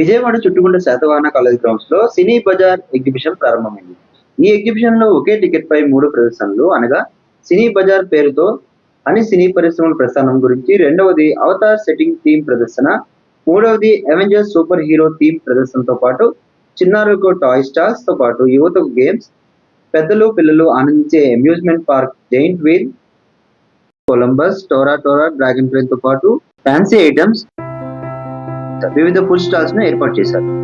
విజయవాడ చుట్టుకుంట శాతవాహన కాలేజ్ గ్రౌండ్స్లో సినీ బజార్ ఎగ్జిబిషన్ ప్రారంభమైంది. ఈ ఎగ్జిబిషన్లో ఒకే టికెట్ పై మూడు ప్రదర్శనలు అనగా సినీ బజార్ పేరుతో అని సినీ పరిశ్రమల ప్రస్థానం గురించి రెండవది అవతార్ సెట్టింగ్ థీమ్ ప్రదర్శన మూడవది అవెంజర్స్ సూపర్ హీరో థీమ్ ప్రదర్శనతో పాటు చిన్నారులకు టాయ్ స్టార్స్తో పాటు యువతకు గేమ్స్ పెద్దలు పిల్లలు ఆనందించే amusement park giant wheel Columbus Torah టోరా డ్రాగన్ ట్రైన్తో పాటు ఫ్యాన్సీ ఐటమ్స్ వివిధ ఫుడ్ స్టాల్స్ను ఏర్పాటు చేశారు.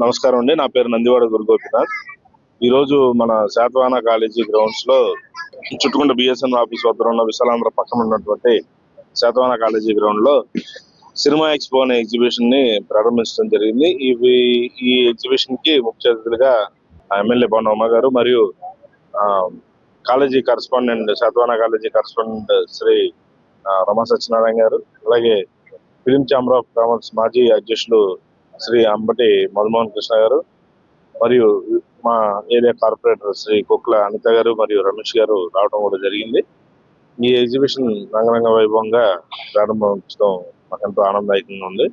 నమస్కారం అండి. నా పేరు నందివాడ దుర్గోపినాథ్. ఈ రోజు మన శాతవాన కాలేజీ గ్రౌండ్స్లో చుట్టుకుంట బిఎస్ఎన్ ఆఫీస్ వద్ద ఉన్న విశాలాంధ్ర పక్కన ఉన్నటువంటి శాతవాన కాలేజీ గ్రౌండ్లో సినిమా ఎక్స్పో అనే ఎగ్జిబిషన్ని ప్రారంభించడం జరిగింది. ఇవి ఈ ఎగ్జిబిషన్కి ముఖ్య అతిథులుగా ఎమ్మెల్యే పవన్ గారు మరియు ఆ, college correspondent Satavahana college correspondent Shri Rama Satyanarayana garu అలాగే ఫిలిం ఛాంబర్ ఆఫ్ కామర్స్ మాజీ అధ్యక్షులు శ్రీ అంబటి మధుమోహన్ కృష్ణ గారు మరియు మా ఏరియా కార్పొరేటర్ శ్రీ కుక్ల అనిత గారు మరియు రమేష్ గారు రావడం కూడా జరిగింది. ఈ ఎగ్జిబిషన్ రంగరంగ వైభవంగా ప్రారంభించడం మాకు ఎంతో ఆనందదాయకంగా ఉంది.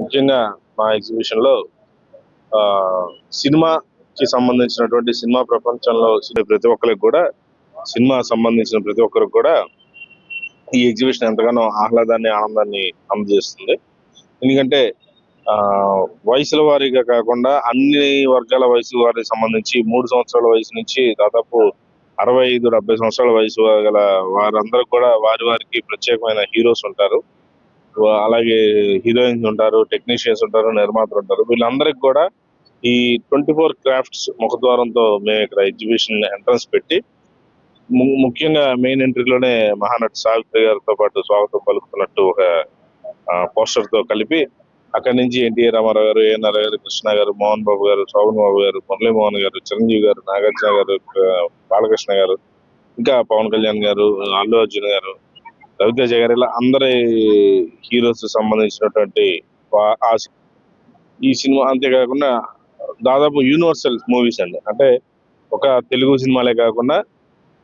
ముఖ్యంగా మా ఎగ్జిబిషన్లో సినిమాకి సంబంధించినటువంటి సినిమా ప్రపంచంలో ప్రతి ఒక్కరికి కూడా సినిమా సంబంధించిన ప్రతి ఒక్కరికి కూడా ఈ ఎగ్జిబిషన్ ఎంతగానో ఆహ్లాదాన్ని ఆనందాన్ని అందజేస్తుంది. ఎందుకంటే వయసుల వారీగా కాకుండా అన్ని వర్గాల వయసు వారికి సంబంధించి మూడు సంవత్సరాల వయసు నుంచి దాదాపు అరవై ఐదు డెబ్బై సంవత్సరాల వయసు గల వారందరూ కూడా వారి వారికి ప్రత్యేకమైన హీరోస్ ఉంటారు. అలాగే హీరోయిన్స్ ఉంటారు టెక్నీషియన్స్ ఉంటారు నిర్మాతలు ఉంటారు. వీళ్ళందరికి కూడా ఈ ట్వంటీ ఫోర్ క్రాఫ్ట్స్ ముఖద్వారంతో మేము ఇక్కడ ఎగ్జిబిషన్ ఎంట్రన్స్ పెట్టి ము- ముఖ్యంగా మెయిన్ ఎంట్రీలోనే మహానటి సావిత్రి గారితో పాటు స్వాగతం పలుకుతున్నట్టు ఒక పోస్టర్తో కలిపి అక్కడి నుంచి ఎన్టీఆర్ రామారావు గారు ఏఎన్ఆర్ గారు కృష్ణ గారు మోహన్ బాబు గారు శోభన్ బాబు గారు మురళీ మోహన్ గారు చిరంజీవి గారు నాగార్జున గారు బాలకృష్ణ గారు ఇంకా పవన్ కళ్యాణ్ గారు అల్లు అర్జున్ గారు రవితేజ గారు ఇలా అందరి హీరోస్ సంబంధించినటువంటి ఆ ఈ సినిమా అంతేకాకుండా దాదాపు యూనివర్సల్ మూవీస్ అండి. అంటే ఒక తెలుగు సినిమాలే కాకుండా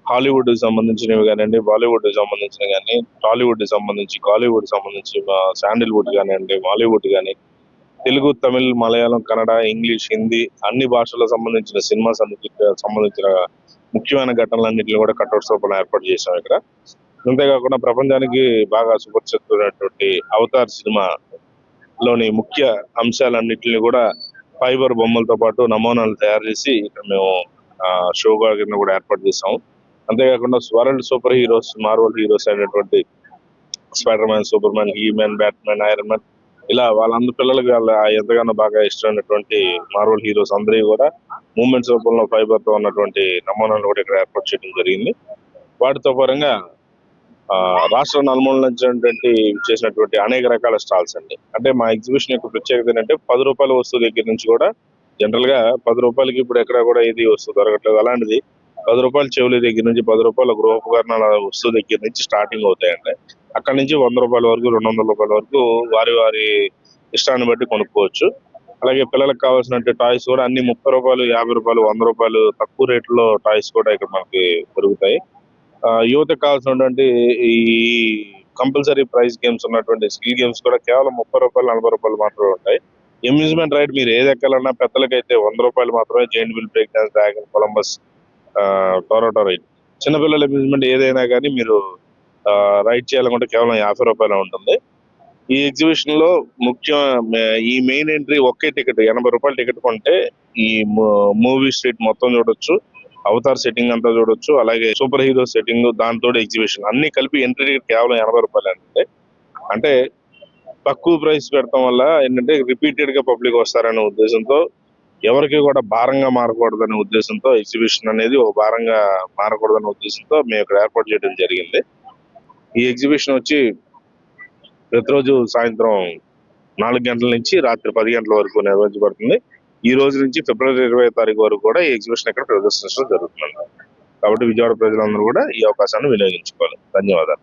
హాలీవుడ్కి సంబంధించినవి కానివ్వండి బాలీవుడ్కి సంబంధించినవి కానీ టాలీవుడ్కి సంబంధించి కాలీవుడ్కి సంబంధించి శాండిల్వుడ్ కానివ్వండి మాలీవుడ్ కానీ తెలుగు తమిళ్ మలయాళం కన్నడ ఇంగ్లీష్ హిందీ అన్ని భాషలకు సంబంధించిన సినిమా సంబంధించిన ముఖ్యమైన ఘటనలన్నింటినీ కూడా కట్అవుట్స్ రూపంలో ఏర్పాటు చేశాం ఇక్కడ. అంతేకాకుండా ప్రపంచానికి బాగా సుపరిచితమైనటువంటి అవతార్ సినిమా లోని ముఖ్య అంశాలన్నింటినీ కూడా ఫైబర్ బొమ్మలతో పాటు నమూనాలు తయారు చేసి ఇక్కడ మేము ఆ, షోగా కింద కూడా ఏర్పాటు చేసాము అంతేకాకుండా world super heroes Marvel heroes అయినటువంటి Spiderman Superman He Man Batman Iron Man ఇలా వాళ్ళందరి పిల్లలకి వాళ్ళ ఎంతగానో బాగా ఇష్టమైనటువంటి మార్వల్ హీరోస్ అందరివి కూడా మూమెంట్స్ రూపంలో ఫైబర్తో ఉన్నటువంటి నమూనాలు కూడా ఇక్కడ ఏర్పాటు చేయడం జరిగింది. వాటితో పరంగా ఆ, రాష్ట్ర నలుమూల నుంచి చేసినటువంటి అనేక రకాల స్టాల్స్ అండి. అంటే మా ఎగ్జిబిషన్ యొక్క ప్రత్యేకత ఏంటంటే పది రూపాయల వస్తువు దగ్గర నుంచి కూడా జనరల్గా పది రూపాయలకి ఇప్పుడు ఎక్కడ కూడా ఇది వస్తువు దొరకట్లేదు. అలాంటిది పది రూపాయలు చెవులు దగ్గర నుంచి పది రూపాయల గృహోపకరణాల వస్తువు దగ్గర నుంచి స్టార్టింగ్ అవుతాయండి. అక్కడ నుంచి వంద రూపాయల వరకు రెండు వందల రూపాయల వరకు వారి వారి ఇష్టాన్ని బట్టి కొనుక్కోవచ్చు. అలాగే పిల్లలకు కావాల్సిన టాయ్స్ కూడా అన్ని ముప్పై రూపాయలు యాభై రూపాయలు వంద రూపాయలు తక్కువ రేట్లో టాయ్స్ కూడా ఇక్కడ మనకి దొరుకుతాయి ఆ, యువతకు కావాల్సినటువంటి ఈ కంపల్సరీ ప్రైస్ గేమ్స్ ఉన్నటువంటి స్కిల్ గేమ్స్ కూడా కేవలం ముప్పై రూపాయలు నలభై రూపాయలు మాత్రమే ఉంటాయి. అమ్యూజ్మెంట్ రైడ్ మీరు ఏది ఎక్కాలన్నా పెద్దలకైతే వంద రూపాయలు మాత్రమే giant wheel break dance dragon Columbus టొరాటో చిన్నపిల్లల అమ్యూజ్మెంట్ ఏదైనా కానీ మీరు రైడ్ చేయాలనుకుంటే కేవలం యాభై రూపాయలు ఉంటుంది. ఈ ఎగ్జిబిషన్లో ముఖ్య ఈ మెయిన్ ఎంట్రీ ఒకే టికెట్ ఎనభై రూపాయల టికెట్ కొంటే ఈ మూవీ స్ట్రీట్ మొత్తం చూడొచ్చు అవతార్ సెట్టింగ్ అంతా చూడొచ్చు అలాగే సూపర్ హీరో సెట్టింగ్ దాంతో ఎగ్జిబిషన్ అన్ని కలిపి ఎంట్రీ టికెట్ కేవలం ఎనభై రూపాయలు అంటే అంటే తక్కువ ప్రైస్ పెడతాం వల్ల ఏంటంటే రిపీటెడ్గా పబ్లిక్ వస్తారనే ఉద్దేశంతో ఎవరికి కూడా భారంగా మారకూడదనే ఉద్దేశంతో ఎగ్జిబిషన్ అనేది ఒక భారంగా మారకూడదనే ఉద్దేశంతో మేము ఇక్కడ ఏర్పాటు చేయడం జరిగింది. ఈ ఎగ్జిబిషన్ వచ్చి ప్రతిరోజు సాయంత్రం నాలుగు గంటల నుంచి రాత్రి పది గంటల వరకు నిర్వహించబడుతుంది. ఈ రోజు నుంచి ఫిబ్రవరి ఇరవై తారీఖు వరకు కూడా ఈ ఎగ్జిబిషన్ ఇక్కడ ప్రదర్శించడం జరుగుతుంది. కాబట్టి విజయవాడ ప్రజలందరూ కూడా ఈ అవకాశాన్ని వినియోగించుకోవాలి. ధన్యవాదాలు.